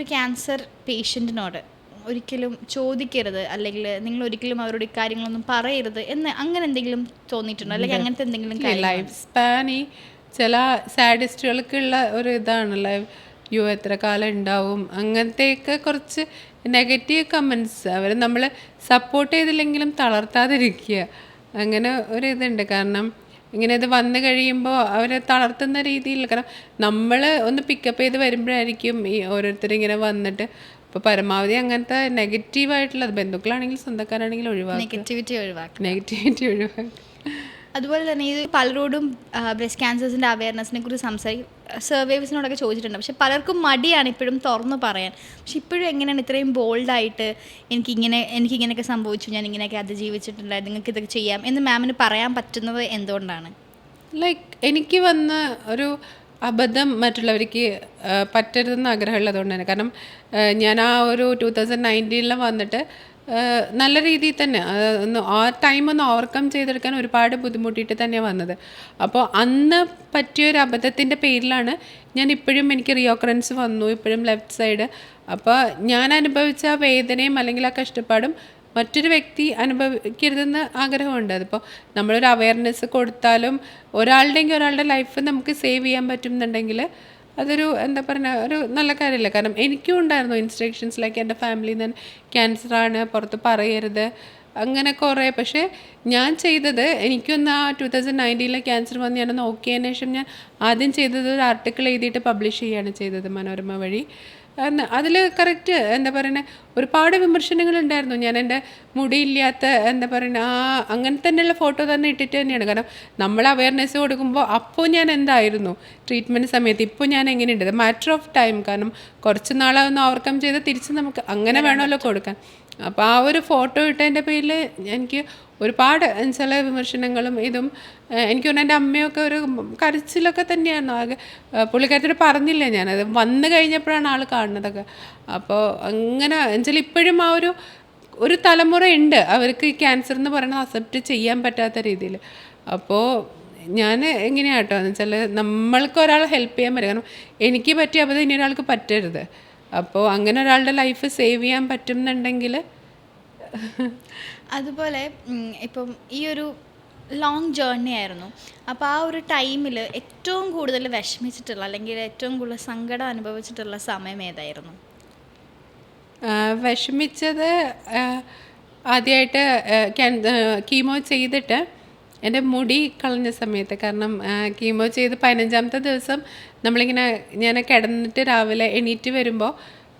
ഒരു ക്യാൻസർ പേഷ്യന്റിനോട് ഒരിക്കലും ചോദിക്കരുത്. അല്ലെങ്കിൽ നിങ്ങൾ ഒരിക്കലും അവരോട് ഇക്കാര്യങ്ങളൊന്നും പറയരുത് എന്ന് അങ്ങനെ എന്തെങ്കിലും തോന്നിയിട്ടുണ്ടോ? അല്ലെങ്കിൽ അങ്ങനത്തെ എന്തെങ്കിലും ലൈഫ് സ്പാൻ ഈ ചില സാഡിസ്റ്റുകൾക്കുള്ള ഒരു ഇതാണ്. ലൈഫ് യു എത്ര കാലം ഉണ്ടാവും? അങ്ങനത്തെയൊക്കെ കുറച്ച് നെഗറ്റീവ് കമൻസ് അവർ നമ്മൾ സപ്പോർട്ട് ചെയ്തില്ലെങ്കിലും തളർത്താതിരിക്കുക. അങ്ങനെ ഒരു ഇതുണ്ട്. കാരണം ഇങ്ങനെ ഇത് വന്നു കഴിയുമ്പോൾ അവരെ തളർത്തുന്ന രീതിയിൽ കാരണം നമ്മൾ ഒന്ന് പിക്കപ്പ് ചെയ്ത് വരുമ്പോഴായിരിക്കും ഈ ഓരോരുത്തർ ഇങ്ങനെ വന്നിട്ട്. അപ്പോൾ പരമാവധി അങ്ങനത്തെ നെഗറ്റീവായിട്ടുള്ളത് ബന്ധുക്കളാണെങ്കിലും സ്വന്തക്കാരാണെങ്കിലും ഒഴിവാക്കുക. നെഗറ്റിവിറ്റി ഒഴിവാക്കുക. നെഗറ്റിവിറ്റി ഒഴിവാക്കുക. അതുപോലെ തന്നെ ഇത് പലരോടും ബ്രസ്റ്റ് ക്യാൻസേഴ്സിന്റെ അവയർനെസ്സിനെ കുറിച്ച് സംസാരിക്കും സർവൈവ്സിനോടൊക്കെ ചോദിച്ചിട്ടുണ്ട്. പക്ഷെ പലർക്കും മടിയാണ് ഇപ്പോഴും തുറന്നു പറയാൻ. പക്ഷെ ഇപ്പോഴും എങ്ങനെയാണ് ഇത്രയും ബോൾഡായിട്ട് എനിക്കിങ്ങനെ എനിക്കിങ്ങനെയൊക്കെ സംഭവിച്ചു ഞാൻ ഇങ്ങനെയൊക്കെ അതിജീവിച്ചിട്ടുണ്ട് നിങ്ങൾക്ക് ഇതൊക്കെ ചെയ്യാം എന്ന് മാമിന് പറയാൻ പറ്റുന്നത് എന്തുകൊണ്ടാണ്? ലൈക്ക് എനിക്ക് വന്ന ഒരു അബദ്ധം മറ്റുള്ളവർക്ക് പറ്റരുതെന്ന് ആഗ്രഹമുള്ളതുകൊണ്ട് തന്നെ കാരണം ഞാൻ ആ ഒരു ടൂ തൗസൻഡ് നയന്റീനിൽ വന്നിട്ട് നല്ല രീതിയിൽ തന്നെ ആ, ടൈം ഒന്ന് ഓവർകം ചെയ്തെടുക്കാൻ ഒരുപാട് ബുദ്ധിമുട്ടിയിട്ട് തന്നെയാണ് വന്നത്. അപ്പോൾ അന്ന് പറ്റിയൊരു അബദ്ധത്തിന്റെ പേരിലാണ് ഞാൻ ഇപ്പോഴും എനിക്ക് റിയോക്കറൻസ് വന്നു ഇപ്പോഴും ലെഫ്റ്റ് സൈഡ് അപ്പോൾ ഞാൻ അനുഭവിച്ച ആ വേദനയും അല്ലെങ്കിൽ ആ കഷ്ടപ്പാടും മറ്റൊരു വ്യക്തി അനുഭവിക്കരുതെന്ന് ആഗ്രഹമുണ്ട്. അതിപ്പോൾ നമ്മളൊരു അവയർനെസ് കൊടുത്താലും ഒരാളുടെയെങ്കിൽ ഒരാളുടെ ലൈഫ് നമുക്ക് സേവ് ചെയ്യാൻ പറ്റുന്നുണ്ടെങ്കിൽ അതൊരു എന്താ പറയുക ഒരു നല്ല കാര്യമല്ല കാരണം എനിക്കും ഉണ്ടായിരുന്നു ഇൻസ്ട്രക്ഷൻസ് ലൈക്ക് എന്റെ ഫാമിലിയിൽ നിന്ന് ക്യാൻസറാണ് പുറത്ത് പറയരുത്. അങ്ങനെ കുറേ. പക്ഷേ ഞാൻ ചെയ്തത് എനിക്കൊന്ന് ആ ടു തൗസൻഡ് നയന്റീനിലെ ക്യാൻസർ വന്ന് ഞാൻ നോക്കിയതിന് ശേഷം ഞാൻ ആദ്യം ചെയ്തത് ഒരു ആർട്ടിക്കിൾ എഴുതിയിട്ട് പബ്ലിഷ് ചെയ്യുകയാണ് ചെയ്തത് മനോരമ വഴി. അതിൽ കറക്റ്റ് എന്താ പറയുന്നത് ഒരുപാട് വിമർശനങ്ങൾ ഉണ്ടായിരുന്നു. ഞാൻ എന്റെ മുടിയില്ലാത്ത എന്താ പറയുക ആ അങ്ങനെ തന്നെയുള്ള ഫോട്ടോ തന്നെ ഇട്ടിട്ട് തന്നെയാണ്. കാരണം നമ്മൾ അവയർനെസ് കൊടുക്കുമ്പോൾ അപ്പോൾ ഞാൻ എന്തായിരുന്നു ട്രീറ്റ്മെന്റ് സമയത്ത്? ഇപ്പോൾ ഞാൻ എങ്ങനെയുണ്ട്? മാറ്റർ ഓഫ് ടൈം കാരണം കുറച്ച് നാളൊന്ന് ഓവർകം ചെയ്ത് തിരിച്ച് നമുക്ക് അങ്ങനെ വേണമല്ലോ കൊടുക്കാൻ. അപ്പോൾ ആ ഒരു ഫോട്ടോ ഇട്ടതിന്റെ പേരിൽ എനിക്ക് ഒരുപാട് ചില വിമർശനങ്ങളും ഇതും എനിക്ക് തോന്നുന്നു എന്റെ അമ്മയൊക്കെ ഒരു കരച്ചിലൊക്കെ തന്നെയായിരുന്നു. ആകെ പുള്ളിക്കാരത്തിൽ പറഞ്ഞില്ല ഞാനത്. വന്നു കഴിഞ്ഞപ്പോഴാണ് ആൾ കാണുന്നതൊക്കെ. അപ്പോൾ അങ്ങനെ എന്നുവെച്ചാൽ ഇപ്പോഴും ആ ഒരു ഒരു തലമുറ ഉണ്ട്. അവർക്ക് ഈ ക്യാൻസർ എന്ന് പറയുന്നത് അക്സെപ്റ്റ് ചെയ്യാൻ പറ്റാത്ത രീതിയിൽ അപ്പോൾ ഞാൻ എങ്ങനെയാട്ടോ എന്ന് വെച്ചാൽ നമ്മൾക്ക് ഒരാളെ ഹെൽപ്പ് ചെയ്യാൻ പറ്റും. കാരണം എനിക്ക് പറ്റിയ അബദ്ധം ഇനി ഒരാൾക്ക് പറ്റരുത്. അപ്പോൾ അങ്ങനെ ഒരാളുടെ ലൈഫ് സേവ് ചെയ്യാൻ പറ്റുന്നുണ്ടെങ്കിൽ അതുപോലെ ഇപ്പം ഈ ഒരു ലോങ് ജേർണി ആയിരുന്നു. അപ്പോൾ ആ ഒരു ടൈമിൽ ഏറ്റവും കൂടുതൽ വിഷമിച്ചിട്ടുള്ള അല്ലെങ്കിൽ ഏറ്റവും കൂടുതൽ സങ്കടം അനുഭവിച്ചിട്ടുള്ള സമയം ഏതായിരുന്നു? വിഷമിച്ചത് ആദ്യമായിട്ട് കീമോ ചെയ്തിട്ട് എന്റെ മുടി കളഞ്ഞ സമയത്ത് കാരണം കീമോ ചെയ്ത് പതിനഞ്ചാമത്തെ ദിവസം നമ്മളിങ്ങനെ ഞാൻ കിടന്നിട്ട് രാവിലെ എണീറ്റ് വരുമ്പോൾ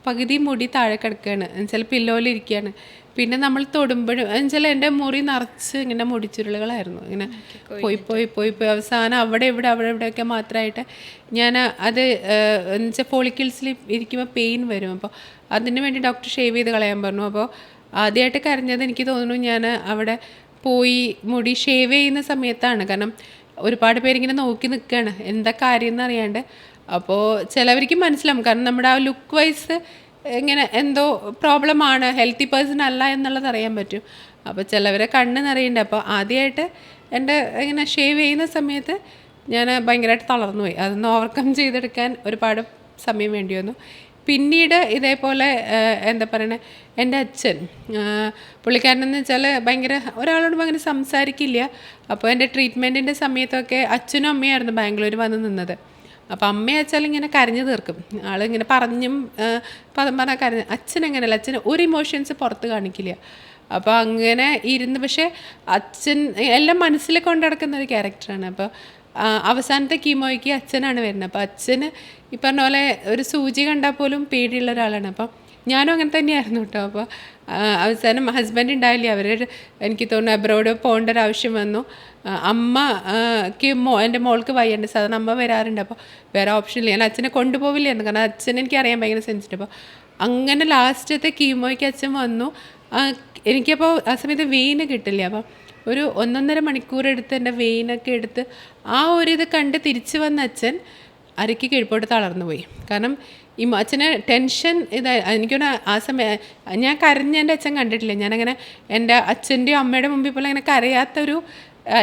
പകുതി മുടി താഴെ കിടക്കുകയാണ് എന്നുവെച്ചാൽ പില്ലോയിലിരിക്കുകയാണ് പിന്നെ നമ്മൾ തൊടുമ്പോഴും എന്നുവെച്ചാൽ എന്റെ മുറി നിറച്ച് ഇങ്ങനെ മുടിച്ചുരുളുകളായിരുന്നു. ഇങ്ങനെ പോയി പോയി പോയി പോയി. അവസാനം അവിടെ ഇവിടെ അവിടെ ഇവിടെയൊക്കെ മാത്രമായിട്ട് ഞാൻ അത് എന്നുവെച്ചാൽ ഫോളിക്കിൾസിൽ ഇരിക്കുമ്പോൾ പെയിൻ വരും. അപ്പോൾ അതിന് വേണ്ടി ഡോക്ടർ ഷേവ് ചെയ്ത് കളയാൻ പറഞ്ഞു. അപ്പോൾ ആദ്യമായിട്ട് കരഞ്ഞത് എനിക്ക് തോന്നുന്നു ഞാൻ അവിടെ പോയി മുടി ഷേവ് ചെയ്യുന്ന സമയത്താണ്. കാരണം ഒരുപാട് പേരിങ്ങനെ നോക്കി നിൽക്കുകയാണ് എന്താ കാര്യം എന്നറിയാണ്ട് അപ്പോൾ ചിലവർക്ക് മനസ്സിലാവും. കാരണം നമ്മുടെ ആ ലുക്ക് വൈസ് ഇങ്ങനെ എന്തോ പ്രോബ്ലമാണ് ഹെൽത്തി പേഴ്സൺ അല്ല എന്നുള്ളത് അറിയാൻ പറ്റും. അപ്പോൾ ചിലവരെ കണ്ണ് നിറയുന്നുണ്ട്. അപ്പോൾ ആദ്യമായിട്ട് എന്റെ ഇങ്ങനെ ഷേവ് ചെയ്യുന്ന സമയത്ത് ഞാൻ ഭയങ്കരമായിട്ട് തളർന്നു പോയി അതൊന്ന് ഓവർകം ചെയ്തെടുക്കാൻ ഒരുപാട് സമയം വേണ്ടി വന്നു. പിന്നീട് ഇതേപോലെ എന്താ പറയണേ എന്റെ അച്ഛൻ പുള്ളിക്കാരനെന്ന് വെച്ചാൽ ഭയങ്കര ഒരാളോട് ഭയങ്കര സംസാരിക്കില്ല. അപ്പോൾ എന്റെ ട്രീറ്റ്മെന്റിന്റെ സമയത്തൊക്കെ അച്ഛനും അമ്മയായിരുന്നു ബാംഗ്ലൂർ വന്ന് നിന്നത്. അപ്പോൾ അമ്മയെ അച്ഛൻ ഇങ്ങനെ കരഞ്ഞു തീർക്കും. ആളിങ്ങനെ പറഞ്ഞും പദം പറഞ്ഞാൽ കരഞ്ഞ്. അച്ഛൻ അങ്ങനെയല്ല അച്ഛൻ ഒരു ഇമോഷൻസ് പുറത്ത് കാണിക്കില്ല. അപ്പോൾ അങ്ങനെ ഇരുന്ന് പക്ഷേ അച്ഛൻ എല്ലാം മനസ്സിൽ കൊണ്ടു നടക്കുന്ന ഒരു ക്യാരക്ടറാണ്. അപ്പോൾ അവസാനത്തെ കീമോയ്ക്ക് അച്ഛനാണ് വരുന്നത്. അപ്പോൾ അച്ഛന് ഈ പറഞ്ഞ പോലെ ഒരു സൂചി കണ്ടാൽ പോലും പേടിയുള്ള ഒരാളാണ്. അപ്പോൾ ഞാനും അങ്ങനെ തന്നെയായിരുന്നു കേട്ടോ. അപ്പോൾ അവസാനം ഹസ്ബൻഡ് ഉണ്ടായില്ല അവർ എനിക്ക് തോന്നുന്നു അബ്രോഡ് പോകേണ്ട ഒരു ആവശ്യം വന്നു. അമ്മയ്ക്ക് മോ എന്റെ മോൾക്ക് വയ്യണ്ട് സാധാരണ അമ്മ വരാറുണ്ട്. അപ്പോൾ വേറെ ഓപ്ഷൻ ഇല്ല. ഞാൻ അച്ഛനെ കൊണ്ടുപോവില്ലായിരുന്നു. കാരണം അച്ഛനെ എനിക്ക് അറിയാൻ ഭയങ്കര സെൻസിറ്റീവ് അപ്പോൾ അങ്ങനെ ലാസ്റ്റത്തെ കീമോയ്ക്ക് അച്ഛൻ വന്നു. എനിക്കപ്പോൾ ആ സമയത്ത് വെയിന് കിട്ടില്ല. അപ്പോൾ ഒരു ഒന്നൊന്നര മണിക്കൂർ എടുത്ത് എന്റെ വെയിനൊക്കെ എടുത്ത് ആ ഒരു ഇത് കണ്ട് തിരിച്ചു വന്ന അച്ഛൻ അരയ്ക്ക് കീഴ്പോട്ട് തളർന്നു പോയി. കാരണം ഈ അച്ഛന് ടെൻഷൻ ഇതായി എനിക്കൊന്ന് ആ സമയം ഞാൻ കരഞ്ഞ എന്റെ അച്ഛൻ കണ്ടിട്ടില്ല. ഞാനങ്ങനെ എന്റെ അച്ഛന്റെയും അമ്മയുടെ മുമ്പിൽ പോലെ അങ്ങനെ കരയാത്തൊരു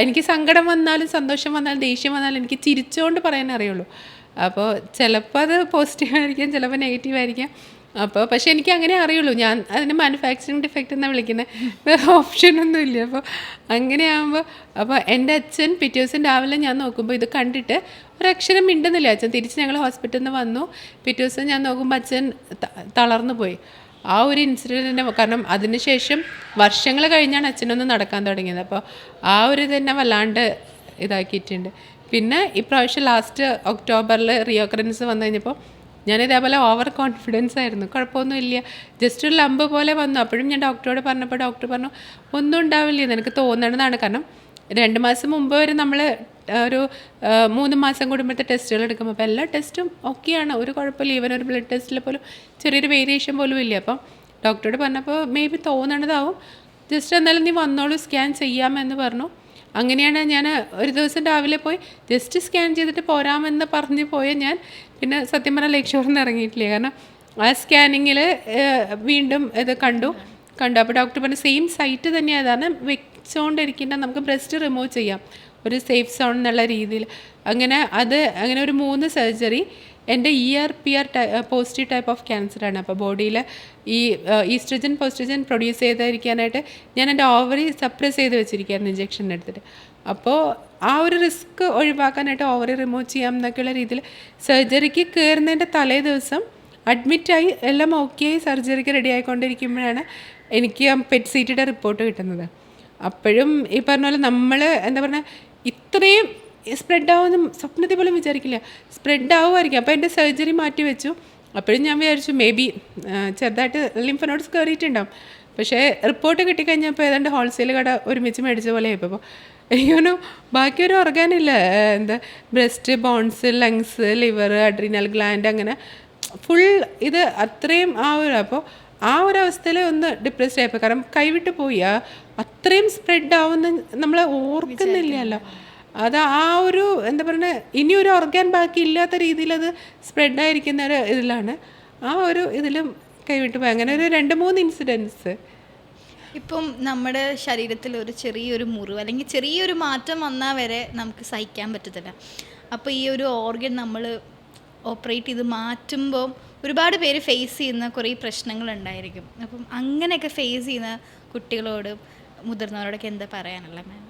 എനിക്ക് സങ്കടം വന്നാലും സന്തോഷം വന്നാലും ദേഷ്യം വന്നാലും എനിക്ക് ചിരിച്ചുകൊണ്ട് പറയാൻ അറിയുള്ളൂ. അപ്പോൾ ചിലപ്പോൾ അത് പോസിറ്റീവായിരിക്കാം ചിലപ്പോൾ നെഗറ്റീവ് ആയിരിക്കാം. അപ്പോൾ പക്ഷേ എനിക്ക് അങ്ങനെ അറിയുള്ളൂ. ഞാൻ അതിന് മാനുഫാക്ചറിങ് ഡിഫക്റ്റ് എന്നാണ് വിളിക്കുന്നത് വേറെ ഓപ്ഷനൊന്നും ഇല്ല. അപ്പോൾ അങ്ങനെയാകുമ്പോൾ അപ്പോൾ എന്റെ അച്ഛൻ പിറ്റേ ദിവസം രാവിലെ ഞാൻ നോക്കുമ്പോൾ ഇത് കണ്ടിട്ട് ഒരു അക്ഷരം മിണ്ടുന്നില്ല. അച്ഛൻ തിരിച്ച് ഞങ്ങൾ ഹോസ്പിറ്റലിൽ നിന്ന് വന്നു. പിറ്റേ ദിവസം ഞാൻ നോക്കുമ്പോൾ അച്ഛൻ തളർന്നു പോയി. ആ ഒരു ഇൻസിഡന്റിന്റെ കാരണം അതിനുശേഷം വർഷങ്ങൾ കഴിഞ്ഞാണ് അച്ഛനൊന്ന് നടക്കാൻ തുടങ്ങിയത്. അപ്പോൾ ആ ഒരു തന്നെ വല്ലാണ്ട് ഇതാക്കിയിട്ടുണ്ട്. പിന്നെ ഇപ്രാവശ്യം ലാസ്റ്റ് ഒക്ടോബറിൽ റിയോക്രൻസ് വന്നു കഴിഞ്ഞപ്പോൾ ഞാൻ ഇതേപോലെ ഓവർ കോൺഫിഡൻസ് ആയിരുന്നു. കുഴപ്പമൊന്നുമില്ല ജസ്റ്റ് ഒരു ലംബ് പോലെ വന്നു. അപ്പോഴും ഞാൻ ഡോക്ടറോട് പറഞ്ഞപ്പോൾ ഡോക്ടർ പറഞ്ഞു ഒന്നും ഉണ്ടാവില്ല. നിനക്ക് തോന്നണതാണ്. കാരണം രണ്ട് മാസം മുമ്പ് വരെ നമ്മൾ ഒരു മൂന്ന് മാസം കൂടുമ്പോഴത്തെ ടെസ്റ്റുകൾ എടുക്കുമ്പോൾ അപ്പോൾ എല്ലാ ടെസ്റ്റും ഓക്കെയാണ് ഒരു കുഴപ്പമില്ല. ഈവൻ ഒരു ബ്ലഡ് ടെസ്റ്റിൽ പോലും ചെറിയൊരു വേരിയേഷൻ പോലും ഇല്ല. അപ്പം ഡോക്ടറോട് പറഞ്ഞപ്പോൾ മേ ബി തോന്നണതാവും. ജസ്റ്റ് എന്നാലും നീ വന്നോളൂ. സ്കാൻ ചെയ്യാമെന്ന് പറഞ്ഞു. അങ്ങനെയാണ് ഞാൻ ഒരു ദിവസം രാവിലെ പോയി ജസ്റ്റ് സ്കാൻ ചെയ്തിട്ട് പോരാമെന്ന് പറഞ്ഞ് പോയ ഞാൻ. പിന്നെ സത്യം പറഞ്ഞാൽ ലക്ഷ്യം ഇറങ്ങിയിട്ടില്ല. കാരണം ആ സ്കാനിങ്ങിൽ വീണ്ടും ഇത് കണ്ടു. കണ്ടു. അപ്പോൾ ഡോക്ടർ പറഞ്ഞു സെയിം സൈറ്റ് തന്നെയാണ് വെച്ചുകൊണ്ടിരിക്കേണ്ട നമുക്ക് ബ്രസ്റ്റ് റിമൂവ് ചെയ്യാം. ഒരു സേഫ് സോൺ എന്നുള്ള രീതിയിൽ. അങ്ങനെ അത് അങ്ങനെ ഒരു മൂന്ന് സർജറി എന്റെ E R P R positive type of ക്യാൻസറാണ് അപ്പോൾ ബോഡിയിൽ ഈ ഈസ്ട്രജൻ പോസ്റ്റിജൻ പ്രൊഡ്യൂസ് ചെയ്തിരിക്കാനായിട്ട് ഞാൻ എന്റെ ഓവറി സപ്രസ് ചെയ്ത് വെച്ചിരിക്കുകയായിരുന്നു ഇഞ്ചക്ഷൻ എടുത്തിട്ട്. അപ്പോൾ ആ ഒരു റിസ്ക് ഒഴിവാക്കാനായിട്ട് ഓവറി റിമൂവ് ചെയ്യാം എന്നൊക്കെയുള്ള രീതിയിൽ സർജറിക്ക് കയറുന്നതിന്റെ തലേ ദിവസം അഡ്മിറ്റായി എല്ലാം ഓക്കെ സർജറിക്ക് റെഡി ആയിക്കൊണ്ടിരിക്കുമ്പോഴാണ് എനിക്ക് ആ പെറ്റ് സീറ്റിയുടെ റിപ്പോർട്ട് കിട്ടുന്നത്. അപ്പോഴും ഈ പറഞ്ഞ പോലെ നമ്മൾ എന്താ പറയുക ഇത്രയും സ്പ്രെഡ് ആവുമെന്ന് സ്വപ്നത്തിൽ പോലും വിചാരിക്കില്ല. സ്പ്രെഡ് ആവുമായിരിക്കും. അപ്പോൾ എന്റെ സർജറി മാറ്റി വെച്ചു. അപ്പോഴും ഞാൻ വിചാരിച്ചു മേ ബി ചെറുതായിട്ട് ലിംഫനോട്സ് കയറിയിട്ടുണ്ടാവും പക്ഷേ റിപ്പോർട്ട് കിട്ടിക്കഴിഞ്ഞപ്പോൾ ഏതാണ്ട് ഹോൾസെയിൽ കട ഒരുമിച്ച് മേടിച്ച പോലെ ആയിപ്പോൾ അപ്പോൾ എനിക്കൊരു ബാക്കി ഒരു ഓർഗാനില്ല എന്താ breast bones lungs liver adrenal gland അങ്ങനെ ഫുൾ ഇത് അത്രയും ആ ഒരു അപ്പോൾ ആ ഒരു അവസ്ഥയിൽ ഒന്ന് ഡിപ്രസ്ഡ് ആയപ്പോൾ കാരണം കൈവിട്ട് പോയി. അത്രയും സ്പ്രെഡ് ആവുന്ന നമ്മൾ ഓർക്കുന്നില്ലല്ലോ. അത് ആ ഒരു എന്താ പറയുക ഇനി ഒരു ഓർഗാൻ ബാക്കി ഇല്ലാത്ത രീതിയിൽ അത് സ്പ്രെഡ് ആയിരിക്കുന്ന ഒരു ഇതിലാണ്. ആ ഒരു ഇതിലും കൈവിട്ട് പോയി. അങ്ങനെ ഒരു രണ്ട് മൂന്ന് ഇൻസിഡൻസ് ഇപ്പം നമ്മുടെ ശരീരത്തിൽ ഒരു ചെറിയൊരു മുറിവ് അല്ലെങ്കിൽ ചെറിയൊരു മാറ്റം വന്നാൽ വരെ നമുക്ക് സഹിക്കാൻ പറ്റത്തില്ല. അപ്പോൾ ഈ ഒരു ഓർഗൻ നമ്മൾ ഓപ്പറേറ്റ് ചെയ്ത് മാറ്റുമ്പോൾ ഒരുപാട് പേര് ഫേസ് ചെയ്യുന്ന കുറേ പ്രശ്നങ്ങൾ ഉണ്ടായിരിക്കും. അപ്പം അങ്ങനെയൊക്കെ ഫേസ് ചെയ്യുന്ന കുട്ടികളോട് മുതിർന്നവരോടൊക്കെ എന്താ പറയാനുള്ളത് മാം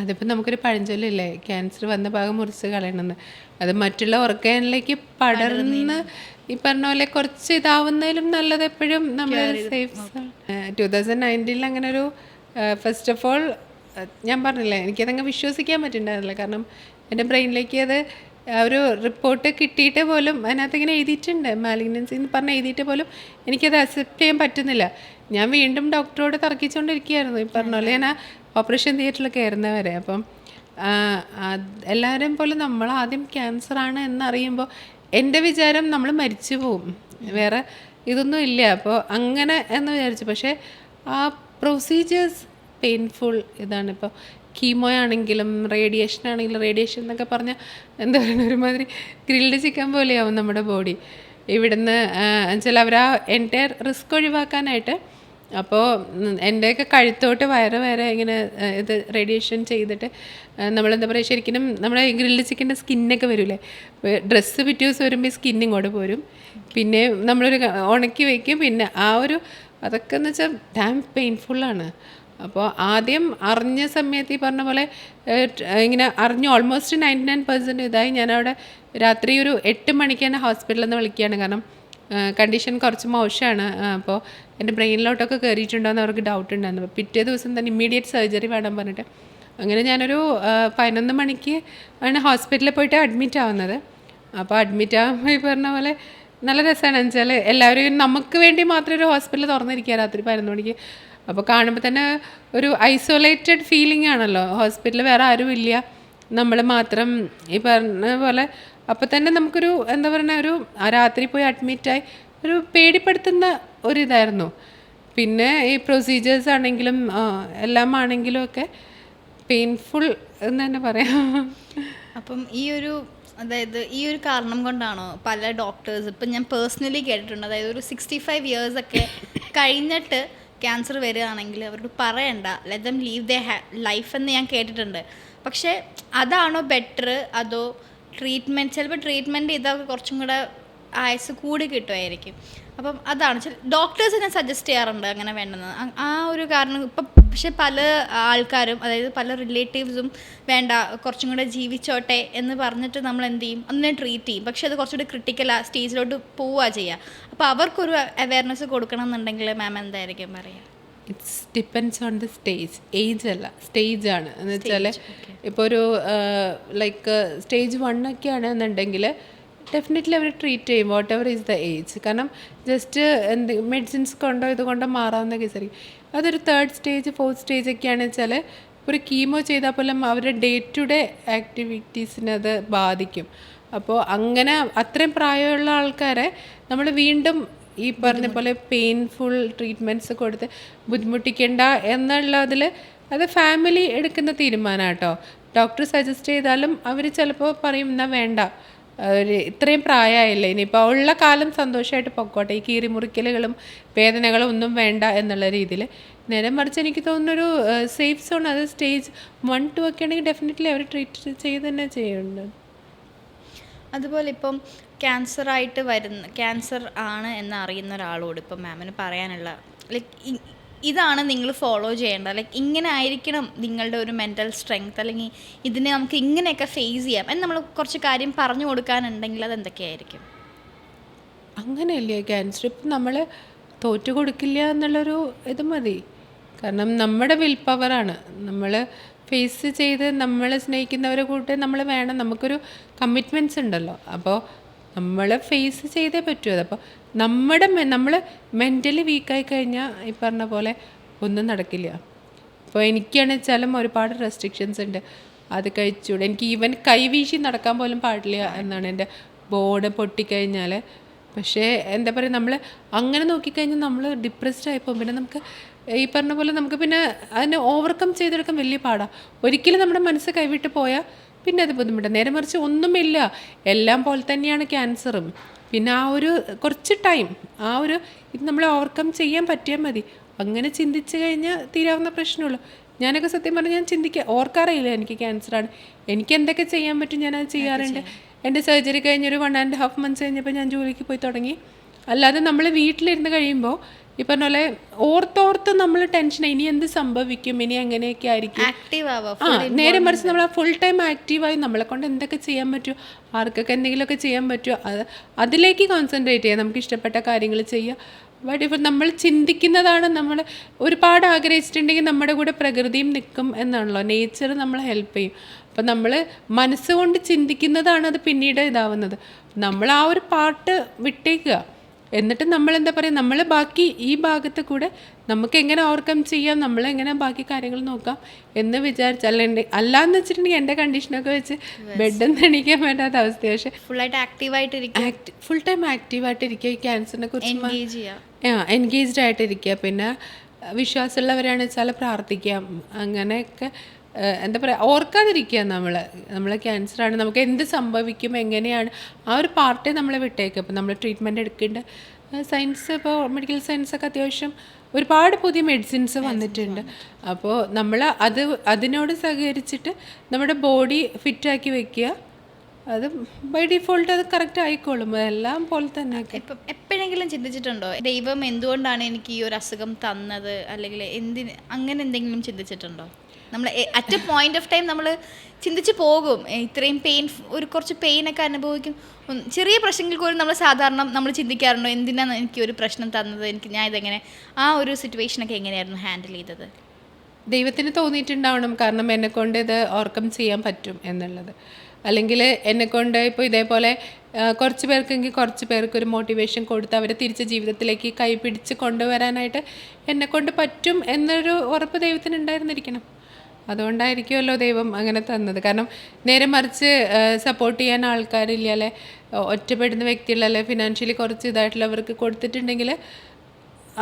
അതിപ്പോൾ നമുക്കൊരു പഴഞ്ചൊല്ലില്ലേ? ക്യാൻസർ വന്ന ഭാഗം മുറിച്ച് കളയണമെന്ന്. അത് മറ്റുള്ള ഓർഗാനിലേക്ക് പടർന്ന് ഈ പറഞ്ഞ പോലെ കുറച്ച് ഇതാവുന്നതിലും നല്ലത് എപ്പോഴും നമ്മൾ സേഫ് ടു തൗസൻഡ് നയന്റീനിൽ അങ്ങനെ ഒരു ഫസ്റ്റ് ഓഫ് ഓൾ ഞാൻ പറഞ്ഞില്ലേ എനിക്കതങ്ങ് വിശ്വസിക്കാൻ പറ്റുന്നുണ്ടായിരുന്നില്ല കാരണം എന്റെ ബ്രെയിനിലേക്ക് അത് ആ ഒരു റിപ്പോർട്ട് കിട്ടിയിട്ട് പോലും അതിനകത്ത് ഇങ്ങനെ എഴുതിയിട്ടുണ്ട്. മാലിഗ്നൻസി എന്ന് പറഞ്ഞ് എഴുതിയിട്ട് പോലും എനിക്കത് അക്സെപ്റ്റ് ചെയ്യാൻ പറ്റുന്നില്ല. ഞാൻ വീണ്ടും ഡോക്ടറോട് തർക്കിച്ചുകൊണ്ടിരിക്കുകയായിരുന്നു ഈ പറഞ്ഞ പോലെ ഞാൻ ആ ഓപ്പറേഷൻ തിയേറ്ററിൽ കയറുന്നവരെ അപ്പം എല്ലാവരെയും പോലെ നമ്മൾ ആദ്യം ക്യാൻസറാണ് എന്നറിയുമ്പോൾ എന്റെ വിചാരം നമ്മൾ മരിച്ചു പോവും. വേറെ ഇതൊന്നും ഇല്ല. അപ്പോൾ അങ്ങനെ എന്ന് വിചാരിച്ചു. പക്ഷേ ആ പ്രൊസീജിയേഴ്സ് പെയിൻഫുൾ ഇതാണ് ഇപ്പോൾ കീമോയാണെങ്കിലും റേഡിയേഷൻ ആണെങ്കിലും റേഡിയേഷൻ എന്നൊക്കെ പറഞ്ഞാൽ എന്താ പറയുക ഒരുമാതിരി ഗ്രിൽഡ് ചിക്കൻ പോലെയാവും നമ്മുടെ ബോഡി ഇവിടുന്ന് ചില അവർ ആ എന്റയർ റിസ്ക് ഒഴിവാക്കാനായിട്ട് അപ്പോൾ എന്റെയൊക്കെ കഴുത്തോട്ട് വയറ് വരെ ഇങ്ങനെ ഇത് റേഡിയേഷൻ ചെയ്തിട്ട് നമ്മളെന്താ പറയുക ശരിക്കും നമ്മുടെ ഗ്രിൽഡ് ചിക്കന്റെ സ്കിന്നൊക്കെ വരില്ലേ? ഡ്രസ്സ് പിറ്റേ ദിവസം വരുമ്പോൾ സ്കിൻ ഇങ്ങോട്ട് പോരും. പിന്നെ നമ്മളൊരു ഉണക്കി വയ്ക്കും പിന്നെ ആ ഒരു അതൊക്കെ എന്ന് വെച്ചാൽ ഡാം പെയിൻഫുള്ളാണ് അപ്പോൾ ആദ്യം അറിഞ്ഞ സമയത്ത് ഈ പറഞ്ഞ പോലെ ഇങ്ങനെ അറിഞ്ഞു ഓൾമോസ്റ്റ് നയന്റി നയൻ പെർസെന്റ് ഇതായി. ഞാനവിടെ രാത്രി ഒരു എട്ട് മണിക്ക് തന്നെ ഹോസ്പിറ്റലിൽ നിന്ന് വിളിക്കുകയാണ്. കാരണം കണ്ടീഷൻ കുറച്ച് മോശമാണ്. അപ്പോൾ എന്റെ ബ്രെയിനിലോട്ടൊക്കെ കയറിയിട്ടുണ്ടോ എന്ന് അവർക്ക് ഡൗട്ട് ഉണ്ടായിരുന്നു. പിറ്റേ ദിവസം തന്നെ ഇമ്മീഡിയറ്റ് സർജറി വേണം പറഞ്ഞിട്ട്. അങ്ങനെ ഞാനൊരു പതിനൊന്ന് മണിക്ക് ആണ് ഹോസ്പിറ്റലിൽ പോയിട്ട് അഡ്മിറ്റ് ആവുന്നത്. അപ്പോൾ അഡ്മിറ്റ് ആകുമ്പോൾ ഈ പറഞ്ഞ പോലെ നല്ല രസമാണ് വെച്ചാൽ എല്ലാവരും നമുക്ക് വേണ്ടി മാത്രം ഒരു ഹോസ്പിറ്റൽ തുറന്നിരിക്കുക രാത്രി പതിനൊന്ന് മണിക്ക്. അപ്പോൾ കാണുമ്പോൾ തന്നെ ഒരു ഐസൊലേറ്റഡ് ഫീലിംഗ് ആണല്ലോ. ഹോസ്പിറ്റലിൽ വേറെ ആരും ഇല്ല നമ്മൾ മാത്രം ഈ പറഞ്ഞ പോലെ അപ്പോൾ തന്നെ നമുക്കൊരു എന്താ പറയുക ഒരു ആ രാത്രി പോയി അഡ്മിറ്റായി ഒരു പേടിപ്പെടുത്തുന്ന ഒരിതായിരുന്നു. പിന്നെ ഈ പ്രൊസീജിയേഴ്സ് ആണെങ്കിലും എല്ലാം ആണെങ്കിലും ഒക്കെ പെയിൻഫുൾ എന്ന് തന്നെ പറയാം. അപ്പം ഈ ഒരു അതായത് ഈ ഒരു കാരണം കൊണ്ടാണോ പല ഡോക്ടേഴ്സ് ഇപ്പം ഞാൻ പേഴ്സണലി കേട്ടിട്ടുണ്ട് അതായത് ഒരു സിക്സ്റ്റി ഫൈവ് ഇയേഴ്സ് ഒക്കെ കഴിഞ്ഞിട്ട് ക്യാൻസർ വരികയാണെങ്കിൽ അവരോട് പറയണ്ട let them leave the life എന്ന് ഞാൻ കേട്ടിട്ടുണ്ട്. പക്ഷേ അതാണോ ബെറ്റർ അതോ ട്രീറ്റ്മെന്റ് ചിലപ്പോൾ ട്രീറ്റ്മെന്റ് ചെയ്താൽ കുറച്ചും കൂടെ ആയുസ് കൂടി കിട്ടുമായിരിക്കും. അപ്പം അതാണ്. ഡോക്ടേഴ്സ് ഞാൻ സജസ്റ്റ് ചെയ്യാറുണ്ട് അങ്ങനെ വേണ്ടെന്ന്. ആ ഒരു കാരണം ഇപ്പം പക്ഷെ പല ആൾക്കാരും അതായത് പല റിലേറ്റീവ്സും വേണ്ട കുറച്ചും കൂടെ ജീവിച്ചോട്ടെ എന്ന് പറഞ്ഞിട്ട് നമ്മൾ എന്ത് ചെയ്യും? അതിനെ ട്രീറ്റ് ചെയ്യും. പക്ഷെ അത് കുറച്ചുകൂടി ക്രിട്ടിക്കൽ സ്റ്റേജിലോട്ട് പോവുക ചെയ്യുക. അപ്പോൾ അവർക്കൊരു അവയർനെസ് കൊടുക്കണം എന്നുണ്ടെങ്കിൽ മാം എന്തായിരിക്കും പറയുക it's depends on the stage age അല്ല. സ്റ്റേജ് ആണ്. എന്ന് വെച്ചാൽ ഇപ്പോൾ ഒരു ലൈക്ക് സ്റ്റേജ് വൺ ഒക്കെ ആണെന്നുണ്ടെങ്കിൽ ഡെഫിനറ്റ്ലി അവർ ട്രീറ്റ് ചെയ്യും. Whatever is the age കാരണം ജസ്റ്റ് എന്ത് മെഡിസിൻസ് കൊണ്ടോ ഇതുകൊണ്ടോ മാറാവുന്ന കേസായിരിക്കും അതൊരു തേർഡ് സ്റ്റേജ് ഫോർത്ത് സ്റ്റേജ് ഒക്കെ ഒക്കെയാണെന്ന് വെച്ചാൽ ഒരു കീമോ ചെയ്താൽ പോലും അവരുടെ ഡേ ടു ഡേ ആക്ടിവിറ്റീസിനെ അത് ബാധിക്കും. അപ്പോൾ അങ്ങനെ അത്രയും പ്രായമുള്ള ആൾക്കാരെ നമ്മൾ വീണ്ടും ഈ പറഞ്ഞ പോലെ പെയിൻഫുൾ ട്രീറ്റ്മെന്റ്സ് കൊടുത്ത് ബുദ്ധിമുട്ടിക്കേണ്ട എന്നുള്ളതിൽ അത് ഫാമിലി എടുക്കുന്ന തീരുമാനം കേട്ടോ ഡോക്ടർ സജസ്റ്റ് ചെയ്താലും അവർ ചിലപ്പോൾ പറയും എന്നാൽ വേണ്ട. ഒരു ഇത്രയും പ്രായമായില്ലേ ഇനിയിപ്പോൾ ഉള്ള കാലം സന്തോഷമായിട്ട് പൊക്കോട്ടെ. ഈ കീറിമുറിക്കലുകളും വേദനകളും ഒന്നും വേണ്ട എന്നുള്ള രീതിയിൽ നേരെ മറിച്ച് എനിക്ക് തോന്നുന്നൊരു സേഫ് സോൺ അത് സ്റ്റേജ് വൺ ടു ഒക്കെ ആണെങ്കിൽ ഡെഫിനറ്റ്ലി അവർ ട്രീറ്റ് ചെയ്ത് തന്നെ ചെയ്യുന്നുണ്ട്. അതുപോലെ ഇപ്പം ക്യാൻസർ ആയിട്ട് വരുന്ന ക്യാൻസർ ആണ് എന്ന് അറിയുന്ന ഒരാളോട് ഇപ്പം മാമിന് പറയാനുള്ള ലൈക്ക് ഇതാണ് നിങ്ങൾ ഫോളോ ചെയ്യേണ്ടത്. ലൈക്ക് ഇങ്ങനെ ആയിരിക്കണം നിങ്ങളുടെ ഒരു മെന്റൽ സ്ട്രെങ്ത് അല്ലെങ്കിൽ ഇതിനെ നമുക്ക് ഇങ്ങനെയൊക്കെ ഫേസ് ചെയ്യാം. എന്ന് നമ്മൾ കുറച്ച് കാര്യം പറഞ്ഞു കൊടുക്കാനുണ്ടെങ്കിൽ അത് എന്തൊക്കെയായിരിക്കും? അങ്ങനെയല്ലേ ക്യാൻസർ ഇപ്പം നമ്മൾ തോറ്റു കൊടുക്കില്ല എന്നുള്ളൊരു ഇത് മതി. കാരണം നമ്മുടെ വിൽ പവറാണ് നമ്മൾ ഫേസ് ചെയ്ത് നമ്മളെ സ്നേഹിക്കുന്നവരെ കൂട്ട് നമ്മൾ വേണം. നമുക്കൊരു കമ്മിറ്റ്മെന്റ്സ് ഉണ്ടല്ലോ. അപ്പോൾ നമ്മൾ ഫേസ് ചെയ്തേ പറ്റൂ. അതപ്പോൾ നമ്മുടെ നമ്മൾ മെന്റലി വീക്കായി കഴിഞ്ഞാൽ ഈ പറഞ്ഞ പോലെ ഒന്നും നടക്കില്ല. അപ്പോൾ എനിക്കാണെന്ന് വെച്ചാലും ഒരുപാട് റെസ്ട്രിക്ഷൻസ് ഉണ്ട്. അത് കഴിച്ചുകൂടെ എനിക്ക് ഈവൻ കൈവീശി നടക്കാൻ പോലും പാടില്ല എന്നാണ് എന്റെ ബോർഡ് പൊട്ടിക്കഴിഞ്ഞാൽ പക്ഷേ എന്താ പറയുക നമ്മൾ അങ്ങനെ നോക്കിക്കഴിഞ്ഞാൽ നമ്മൾ ഡിപ്രസ്ഡ് ആയിപ്പോൾ പിന്നെ നമുക്ക് ഈ പറഞ്ഞ പോലെ നമുക്ക് പിന്നെ അതിനെ ഓവർകം ചെയ്തെടുക്കാൻ വലിയ പാടാണ് ഒരിക്കലും നമ്മുടെ മനസ്സ് കൈവിട്ട് പോയാൽ പിന്നെ അത് ബുദ്ധിമുട്ടാണ് നേരെ മറിച്ച് ഒന്നുമില്ല. എല്ലാം പോലെ തന്നെയാണ് ക്യാൻസറും. പിന്നെ ആ ഒരു കുറച്ച് ടൈം ആ ഒരു ഇത് നമ്മളെ ഓവർകം ചെയ്യാൻ പറ്റിയാൽ മതി. അങ്ങനെ ചിന്തിച്ച് കഴിഞ്ഞാൽ തീരാവുന്ന പ്രശ്നമുള്ളൂ. ഞാനൊക്കെ സത്യം പറഞ്ഞാൽ ഞാൻ ചിന്തിക്കുക ഓർക്കാറില്ല എനിക്ക് ക്യാൻസറാണ്. എനിക്ക് എന്തൊക്കെ ചെയ്യാൻ പറ്റും ഞാനത് ചെയ്യാറുണ്ട്. എന്റെ സർജറി കഴിഞ്ഞൊരു വൺ ആൻഡ് ഹാഫ് മന്ത്സ് കഴിഞ്ഞപ്പോൾ ഞാൻ ജോലിക്ക് പോയി തുടങ്ങി. അല്ലാതെ നമ്മൾ വീട്ടിലിരുന്ന് കഴിയുമ്പോൾ ഈ പറഞ്ഞ പോലെ ഓർത്തോർത്ത് നമ്മൾ ടെൻഷൻ ഇനി എന്ത് സംഭവിക്കും? ഇനി എങ്ങനെയൊക്കെ ആയിരിക്കും? ആക്റ്റീവ് ആവുക ആ നേരെ മറിച്ച് നമ്മൾ ഫുൾ ടൈം ആക്റ്റീവായി നമ്മളെ കൊണ്ട് എന്തൊക്കെ ചെയ്യാൻ പറ്റുമോ ആർക്കൊക്കെ എന്തെങ്കിലുമൊക്കെ ചെയ്യാൻ പറ്റുമോ? അത് അതിലേക്ക് കോൺസെൻട്രേറ്റ് ചെയ്യാം. നമുക്ക് ഇഷ്ടപ്പെട്ട കാര്യങ്ങൾ ചെയ്യുക ബട്ട് ഇപ്പം നമ്മൾ ചിന്തിക്കുന്നതാണ് നമ്മൾ ഒരുപാട് ആഗ്രഹിച്ചിട്ടുണ്ടെങ്കിൽ നമ്മുടെ കൂടെ പ്രകൃതിയും നിൽക്കും എന്നാണല്ലോ. നേച്ചർ നമ്മളെ ഹെൽപ്പ് ചെയ്യും. അപ്പം നമ്മൾ മനസ്സുകൊണ്ട് ചിന്തിക്കുന്നതാണ് അത് പിന്നീട് ഇതാവുന്നത്. നമ്മൾ ആ ഒരു പാട്ട് വിട്ടേക്കുക. എന്നിട്ട് നമ്മൾ എന്താ പറയുക നമ്മൾ ബാക്കി ഈ ഭാഗത്ത് കൂടെ നമുക്ക് എങ്ങനെ ഓവർകം ചെയ്യാം നമ്മൾ എങ്ങനെ ബാക്കി കാര്യങ്ങൾ നോക്കാം എന്ന് വിചാരിച്ച് അല്ല അല്ലാന്ന് വെച്ചിട്ടുണ്ടെങ്കിൽ എന്റെ കണ്ടീഷനൊക്കെ വെച്ച് ബെഡിൽ നിന്ന് എണീക്കാൻ പറ്റാത്ത അവസ്ഥ പക്ഷേ ഫുള്ളായിട്ട് ആക്റ്റീവായിട്ടിരിക്കുക ആക്ട് ഫുൾ ടൈം ആക്റ്റീവായിട്ടിരിക്കുക ഈ ക്യാൻസറിനെ കുറിച്ച് ആ എൻഗേജ്ഡ് ആയിട്ടിരിക്കുക. പിന്നെ വിശ്വാസമുള്ളവരാണെന്ന് വെച്ചാൽ പ്രാർത്ഥിക്കാം. അങ്ങനെയൊക്കെ എന്താ പറയുക ഓർക്കാതിരിക്കുക നമ്മൾ നമ്മൾ ക്യാൻസറാണ് നമുക്ക് എന്ത് സംഭവിക്കും എങ്ങനെയാണ് ആ ഒരു പാർട്ടേ നമ്മളെ വിട്ടേക്കുക അപ്പോൾ നമ്മൾ ട്രീറ്റ്മെന്റ് എടുക്കേണ്ട. സയൻസ് ഇപ്പോൾ മെഡിക്കൽ സയൻസ് ഒക്കെ അത്യാവശ്യം ഒരുപാട് പുതിയ മെഡിസിൻസ് വന്നിട്ടുണ്ട്. അപ്പോൾ നമ്മൾ അത് അതിനോട് സഹകരിച്ചിട്ട് നമ്മുടെ ബോഡി ഫിറ്റാക്കി വെക്കുക. അത് ബൈ ഡിഫോൾട്ട് അത് കറക്റ്റ് ആയിക്കോളും. എല്ലാം പോലെ തന്നെ ഇപ്പം എപ്പോഴെങ്കിലും ചിന്തിച്ചിട്ടുണ്ടോ? ദൈവം എന്തുകൊണ്ടാണ് എനിക്ക് ഈ ഒരു അസുഖം തന്നത്? അല്ലെങ്കിൽ എന്തിന് അങ്ങനെ എന്തെങ്കിലും ചിന്തിച്ചിട്ടുണ്ടോ? നമ്മൾ at a point of time നമ്മൾ ചിന്തിച്ച് പോകും. ഇത്രയും പെയിൻ ഒരു കുറച്ച് പെയിനൊക്കെ അനുഭവിക്കും. ചെറിയ പ്രശ്നങ്ങൾ പോലും നമ്മൾ സാധാരണ നമ്മൾ ചിന്തിക്കാറുണ്ടോ? എന്തിനാണ് എനിക്ക് ഒരു പ്രശ്നം തന്നത്? എനിക്ക് ഞാൻ ഇതെങ്ങനെ ആ ഒരു സിറ്റുവേഷനൊക്കെ എങ്ങനെയായിരുന്നു ഹാൻഡിൽ ചെയ്തത്? ദൈവത്തിന് തോന്നിയിട്ടുണ്ടാവണം. കാരണം എന്നെ കൊണ്ട് ഇത് ഓർക്കം ചെയ്യാൻ പറ്റും എന്നുള്ളത്. അല്ലെങ്കിൽ എന്നെ കൊണ്ട് ഇപ്പോൾ ഇതേപോലെ കുറച്ച് പേർക്കെങ്കിൽ കുറച്ച് പേർക്ക് ഒരു മോട്ടിവേഷൻ കൊടുത്ത് അവരെ തിരിച്ച് ജീവിതത്തിലേക്ക് കൈപിടിച്ച് കൊണ്ടുവരാനായിട്ട് എന്നെ കൊണ്ട് പറ്റും എന്നൊരു ഉറപ്പ് ദൈവത്തിന് ഉണ്ടായിരുന്നിരിക്കണം അതുകൊണ്ടായിരിക്കുമല്ലോ ദൈവം അങ്ങനെ തന്നത്. കാരണം നേരെ മറിച്ച് സപ്പോർട്ട് ചെയ്യാൻ ആൾക്കാരില്ല അല്ലെ? ഒറ്റപ്പെടുന്ന വ്യക്തികളല്ലേ ഫിനാൻഷ്യലി കുറച്ച് ഇതായിട്ടുള്ളവർക്ക് കൊടുത്തിട്ടുണ്ടെങ്കിൽ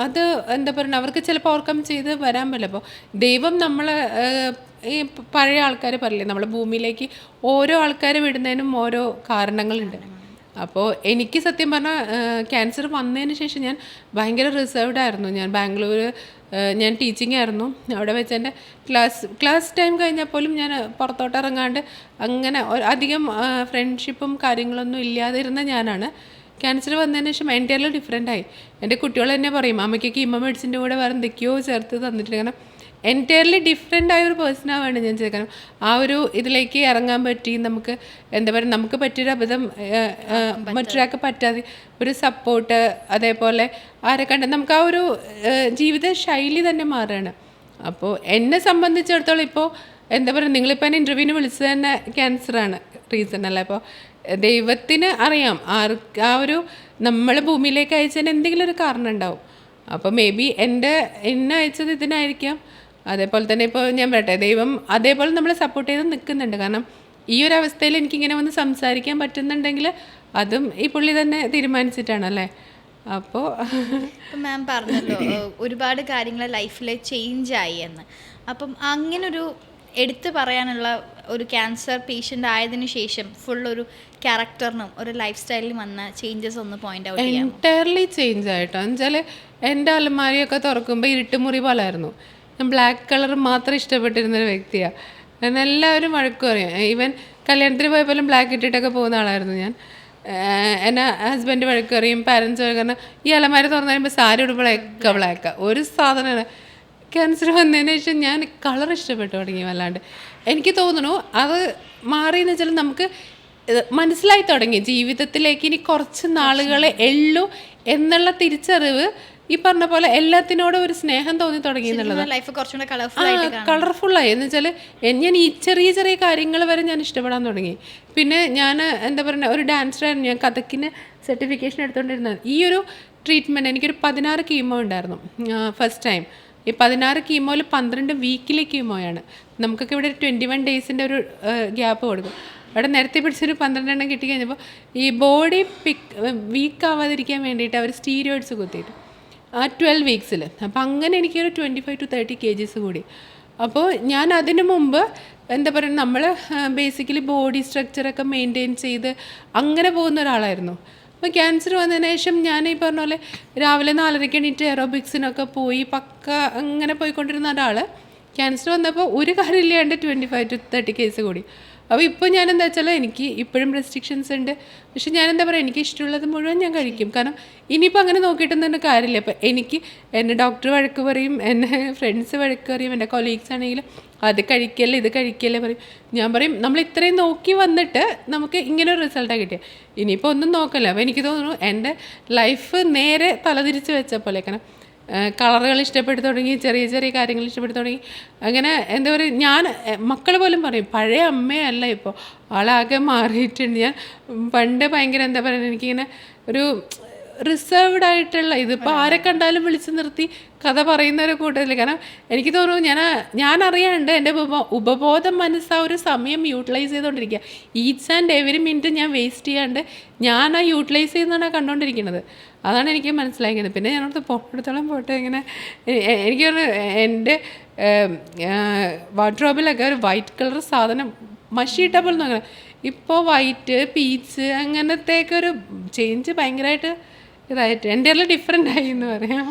അത് എന്താ പറയുക അവർക്ക് ചിലപ്പോൾ ഓവർകം ചെയ്ത് വരാൻ പറ്റില്ല. അപ്പോൾ ദൈവം നമ്മളെ ഈ പഴയ ആൾക്കാർ പറയില്ലേ? നമ്മളെ ഭൂമിയിലേക്ക് ഓരോ ആൾക്കാരെ വിടുന്നതിനും ഓരോ കാരണങ്ങളുണ്ട്. അപ്പോൾ എനിക്ക് സത്യം പറഞ്ഞാൽ ക്യാൻസർ വന്നതിന് ശേഷം ഞാൻ ഭയങ്കര റിസർവ്ഡ് ആയിരുന്നു. ഞാൻ ബാംഗ്ലൂർ ഞാൻ ടീച്ചിങ് ആയിരുന്നു. അവിടെ വെച്ച് എന്റെ ക്ലാസ് ക്ലാസ് ടൈം കഴിഞ്ഞാൽ പോലും ഞാൻ പുറത്തോട്ട് ഇറങ്ങാണ്ട് അങ്ങനെ അധികം ഫ്രണ്ട്ഷിപ്പും കാര്യങ്ങളൊന്നും ഇല്ലാതിരുന്ന ഞാനാണ്. ക്യാൻസർ വന്നതിന് ശേഷം എന്റയർലി ഡിഫറെന്റ് ആയി. എന്റെ കുട്ടികൾ തന്നെ പറയും അമ്മയ്ക്ക് കീമോ മെഡിസിന്റെ കൂടെ വേറെ എന്തൊക്കെയോ ചേർത്ത് തന്നിട്ടുണ്ട്. കാരണം എന്റയർലി ഡിഫറെന്റ് ആയ ഒരു പേഴ്സൺ ആവാണ് ഞാൻ ചെയ്തത്. ആ ഒരു ഇതിലേക്ക് ഇറങ്ങാൻ പറ്റി നമുക്ക് എന്താ പറയുക നമുക്ക് പറ്റിയൊരു അബദ്ധം മറ്റൊരാൾക്ക് പറ്റാതെ ഒരു സപ്പോർട്ട് അതേപോലെ ആരെ കണ്ട് നമുക്ക് ആ ഒരു ജീവിത ശൈലി തന്നെ മാറുകയാണ്. അപ്പോൾ എന്നെ സംബന്ധിച്ചിടത്തോളം ഇപ്പോൾ എന്താ പറയുക നിങ്ങളിപ്പോൾ എന്നെ ഇന്റർവ്യൂവിന് വിളിച്ചത് തന്നെ ക്യാൻസറാണ് റീസൺ അല്ലേ? അപ്പോൾ ദൈവത്തിന് അറിയാം ആർക്ക് ആ ഒരു നമ്മൾ ഭൂമിയിലേക്ക് അയച്ചതിന് എന്തെങ്കിലും ഒരു കാരണം ഉണ്ടാവും. അപ്പോൾ മേ ബി എന്റെ എന്നെ അയച്ചത് ഇതിനായിരിക്കാം. അതേപോലെ തന്നെ ഇപ്പോൾ ഞാൻ പറയട്ടെ ദൈവം അതേപോലെ നമ്മളെ സപ്പോർട്ട് ചെയ്ത് നിൽക്കുന്നുണ്ട് കാരണം ഈ ഒരു അവസ്ഥയിൽ എനിക്കിങ്ങനെ വന്ന് സംസാരിക്കാൻ പറ്റുന്നുണ്ടെങ്കിൽ അതും ഈ പുള്ളി തന്നെ തീരുമാനിച്ചിട്ടാണല്ലേ അപ്പോൾ മാം പറഞ്ഞല്ലോ ഒരുപാട് കാര്യങ്ങൾ ലൈഫിൽ ചേഞ്ച് ആയി എന്ന്. അപ്പം അങ്ങനൊരു എടുത്തു പറയാനുള്ള ഒരു ക്യാൻസർ പേഷ്യന്റ് ആയതിനു ശേഷം ഫുൾ ഒരു ക്യാരക്ടറിനും ഒരു ലൈഫ് സ്റ്റൈലിനും വന്ന ചേഞ്ചസ് ഒന്ന് പോയിന്റ് ഔട്ട് എന്റയർലി ചേഞ്ച് ആയിട്ടോ. എന്നുവെച്ചാൽ എന്റെ അലമാരിയൊക്കെ തുറക്കുമ്പോൾ ഇരുട്ടുമുറി പോലായിരുന്നു. ബ്ലാക്ക് കളർ മാത്രം ഇഷ്ടപ്പെട്ടിരുന്നൊരു വ്യക്തിയാണ് കാരണം എല്ലാവരും വഴക്കും അറിയാം ഈവൻ കല്യാണത്തിന് പോയപ്പോലും ബ്ലാക്ക് ഇട്ടിട്ടൊക്കെ പോകുന്ന ആളായിരുന്നു ഞാൻ. എന്നെ ഹസ്ബൻഡ് വഴക്ക് പറയും പാരൻസ് വഴക്ക് കാരണം ഈ അലമാരി തുറന്നു കഴിയുമ്പോൾ സാരി ഉടുമ്പോഴൊക്കെ ബ്ലാക്കാണ് ഒരു സാധനമാണ് ക്യാൻസർ വന്നതിന് ശേഷം ഞാൻ കളർ ഇഷ്ടപ്പെട്ടു തുടങ്ങി വല്ലാണ്ട്. എനിക്ക് തോന്നുന്നു അത് മാറിയെന്ന് വെച്ചാൽ നമുക്ക് മനസ്സിലായി തുടങ്ങി. ജീവിതത്തിലേക്ക് ഇനി കുറച്ച് നാളുകളെ ഉള്ളൂ എന്നുള്ള തിരിച്ചറിവ് ഈ പറഞ്ഞ പോലെ എല്ലാത്തിനോടും ഒരു സ്നേഹം തോന്നി തുടങ്ങി എന്നുള്ളത്. കളർഫുൾ ആയി. എന്ന് വെച്ചാൽ ഞാൻ ഈ ചെറിയ ചെറിയ കാര്യങ്ങൾ വരെ ഞാൻ ഇഷ്ടപ്പെടാൻ തുടങ്ങി. പിന്നെ ഞാൻ എന്താ പറയുക ഒരു ഡാൻസറായിരുന്നു ഞാൻ കഥക്കിന് സർട്ടിഫിക്കേഷൻ എടുത്തുകൊണ്ടിരുന്നത് ഈ ഒരു ട്രീറ്റ്മെന്റ് എനിക്കൊരു പതിനാറ് കീമോ ഉണ്ടായിരുന്നു. ഫസ്റ്റ് ടൈം ഈ പതിനാറ് കീമോയിൽ പന്ത്രണ്ട് വീക്കിലെ കീമോയാണ് നമുക്കൊക്കെ ഇവിടെ ട്വന്റി വൺ ഡേയ്സിന്റെ ഒരു ഗ്യാപ്പ് കൊടുക്കും. അവിടെ നേരത്തെ പിടിച്ചൊരു പന്ത്രണ്ടെണ്ണം കിട്ടി കഴിഞ്ഞപ്പോൾ ഈ ബോഡി പിക്ക് വീക്കാവാതിരിക്കാൻ വേണ്ടിയിട്ട് അവർ സ്റ്റീരോയിഡ്സ് കുത്തിയിട്ട്. ആ ട്വൽവ് വീക്സിൽ അപ്പോൾ അങ്ങനെ എനിക്കൊരു twenty five to thirty kgs കൂടി. അപ്പോൾ ഞാൻ അതിനു മുമ്പ് എന്താ പറയുക നമ്മൾ ബേസിക്കലി ബോഡി സ്ട്രക്ചറൊക്കെ മെയിന്റെയിൻ ചെയ്ത് അങ്ങനെ പോകുന്ന ഒരാളായിരുന്നു. അപ്പോൾ ക്യാൻസർ വന്നതിന് ശേഷം ഞാൻ ഈ പറഞ്ഞ പോലെ രാവിലെ നാലരയ്ക്ക് എണീറ്റ് എറോബിക്സിനൊക്കെ പോയി പക്ക അങ്ങനെ പോയിക്കൊണ്ടിരുന്ന ഒരാൾ ക്യാൻസർ വന്നപ്പോൾ ഒരു കാര്യമില്ലാണ്ട് ട്വന്റി ഫൈവ് ടു തേർട്ടി കേസ് കൂടി. അപ്പോൾ ഇപ്പോൾ ഞാൻ എന്താ വെച്ചാൽ എനിക്ക് ഇപ്പോഴും റെസ്ട്രിക്ഷൻസ് ഉണ്ട്. പക്ഷെ ഞാൻ എന്താ പറയുക എനിക്ക് ഇഷ്ടമുള്ളത് മുഴുവൻ ഞാൻ കഴിക്കും. കാരണം ഇനിയിപ്പോൾ അങ്ങനെ നോക്കിയിട്ടൊന്നും തന്നെ കാര്യമില്ല. അപ്പോൾ എനിക്ക് എന്നെ ഡോക്ടർ വഴക്ക് പറയും എന്നെ ഫ്രണ്ട്സ് വഴക്ക് പറയും എന്റെ കൊളീഗ്സ് ആണെങ്കിലും അത് കഴിക്കല്ലേ ഇത് കഴിക്കല്ലേ പറയും. ഞാൻ പറയും നമ്മൾ ഇത്രയും നോക്കി വന്നിട്ട് നമുക്ക് ഇങ്ങനെ ഒരു റിസൾട്ടാണ് കിട്ടിയത് ഇനിയിപ്പോൾ ഒന്നും നോക്കല്ല. അപ്പോൾ എനിക്ക് തോന്നുന്നു എന്റെ ലൈഫ് നേരെ തലതിരിച്ച് വെച്ച പോലെ. കാരണം കളറുകൾ ഇഷ്ടപ്പെട്ടു തുടങ്ങി ചെറിയ ചെറിയ കാര്യങ്ങൾ ഇഷ്ടപ്പെട്ടു തുടങ്ങി. അങ്ങനെ എന്താ പറയുക ഞാൻ മക്കൾ പോലും പറയും പഴയ അമ്മയല്ല ഇപ്പോൾ ആളാകെ മാറിയിട്ടുണ്ട്. ഞാൻ പണ്ട് ഭയങ്കര എന്താ പറയുക എനിക്കിങ്ങനെ ഒരു റിസർവ്ഡ് ആയിട്ടുള്ള ഇതിപ്പോൾ ആരെ കണ്ടാലും വിളിച്ചു നിർത്തി കഥ പറയുന്നവരെ ഒരു കൂട്ടത്തിൽ കാരണം എനിക്ക് തോന്നുന്നു ഞാൻ ഞാൻ അറിയാണ്ട് എന്റെ ഉപബോ ഉപബോധം മനസ്സ് ആ ഒരു സമയം യൂട്ടിലൈസ് ചെയ്തുകൊണ്ടിരിക്കുക ഈച്ച് ആൻഡ് എവരി മിനിറ്റ് ഞാൻ വേസ്റ്റ് ചെയ്യാണ്ട് ഞാൻ ആ യൂട്ടിലൈസ് ചെയ്യുന്നതാണ് കണ്ടുകൊണ്ടിരിക്കുന്നത് അതാണ് എനിക്ക് മനസ്സിലാക്കിയത്. പിന്നെ ഞാനോടത്ത് പോയിടത്തോളം പോട്ടെ ഇങ്ങനെ എനിക്കൊരു എന്റെ വാർഡ്രോബിലൊക്കെ ഒരു വൈറ്റ് കളർ സാധനം മഷീട്ടബിൾ പോലെ അങ്ങനെ ഇപ്പോൾ വൈറ്റ് പീച്ച് അങ്ങനത്തെയൊക്കെ ഒരു ചേഞ്ച് ഭയങ്കരമായിട്ട് ഇതായിട്ട്. എന്റെ എല്ലാം ഡിഫറെന്റ് ആയി എന്ന് പറയാം.